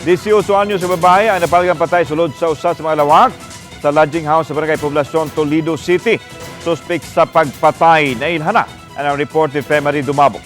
18 anyos sa babae ang napalgang patay sulod sa usa sa mga lawak sa lodging house sa barangay Poblacion, Toledo City. Suspect sa pagpatay na ilhana. Ang report ni Femari Dumabog.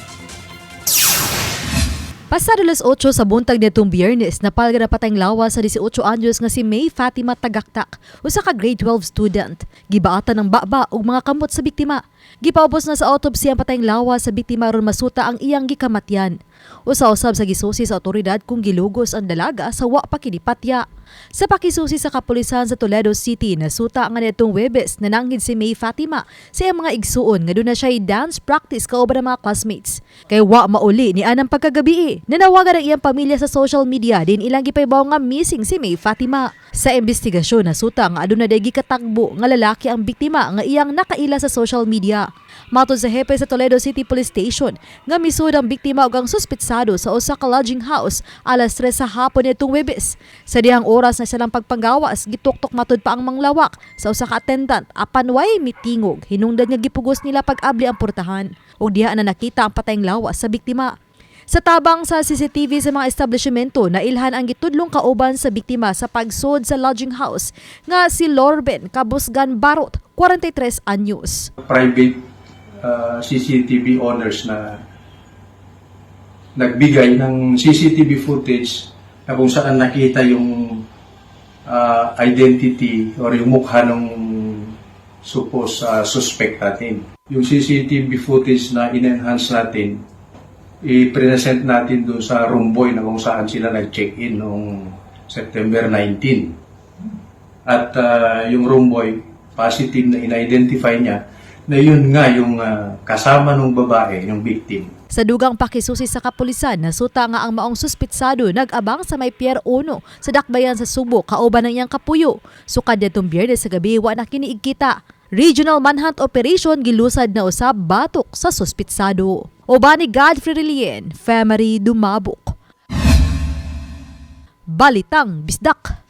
Pasado las 8 sa buntag nitong biyernes, napalga na patayng lawa sa 18 anyos nga si May Fatima Tagaktak, usa ka grade 12 student. Gibaatan ng baba ug mga kamot sa biktima. Gipaubos na sa autopsy ang patayng lawa sa biktima ron masuta ang iyang gikamatyan. Usa-usab sa gisusi sa otoridad kung gilugos ang dalaga sa wa pa kinipatya. Sa pakisusi sa kapulisan sa Toledo City, nasuta nga nitong Webes na nanghid si May Fatima sa mga igsuon nga doon na siya dance practice kauban ng mga classmates. Kay wa mauli ni anang pagkagabi. Nanawagan ang iyang pamilya sa social media din ilang gipaybaw nga missing si May Fatima. Sa investigasyon nasuta nga aduna day gikatagbo nga lalaki ang biktima nga iyang nakaila sa social media. Matod sa hepe sa Toledo City Police Station nga misud ang biktima ug ang suspitsado sa usa ka lodging house alas 3 sa hapon nitong Webes. Sa dihang oras na silang pagpanggawas gituktok matud pa ang manglawak sa usa ka attendant apan way mitingog hinungdan nga gipugos nila pag-abli ang portahan ug diha na nakita ang patayng lawas sa biktima. Sa tabang sa CCTV sa mga establishmento, nailhan ang gitudlong kauban sa biktima sa pagsud sa lodging house nga si Lorben Kabusgan Barot, 43 anyos. private uh, CCTV owners na nagbigay ng CCTV footage na kung saan nakita yung uh, identity or yung mukha ng supposed uh, suspect natin. Yung CCTV footage na in-enhance natin, i-present natin doon sa room na kung saan sila nag-check-in noong September 19. At uh, yung room positive na in-identify niya na yun nga yung uh, kasama ng babae, yung victim. Sa dugang pakisusi sa kapulisan, nasuta nga ang maong suspitsado nag-abang sa may Pier 1 sa dakbayan sa Subo kauban ng iyang kapuyo. Sukad nitong biyernes sa gabi wa na kiniigkita. Regional Manhunt Operation gilusad na usab batok sa suspitsado. Obani Godfrey Relien, Family Dumabok. Balitang Bisdak.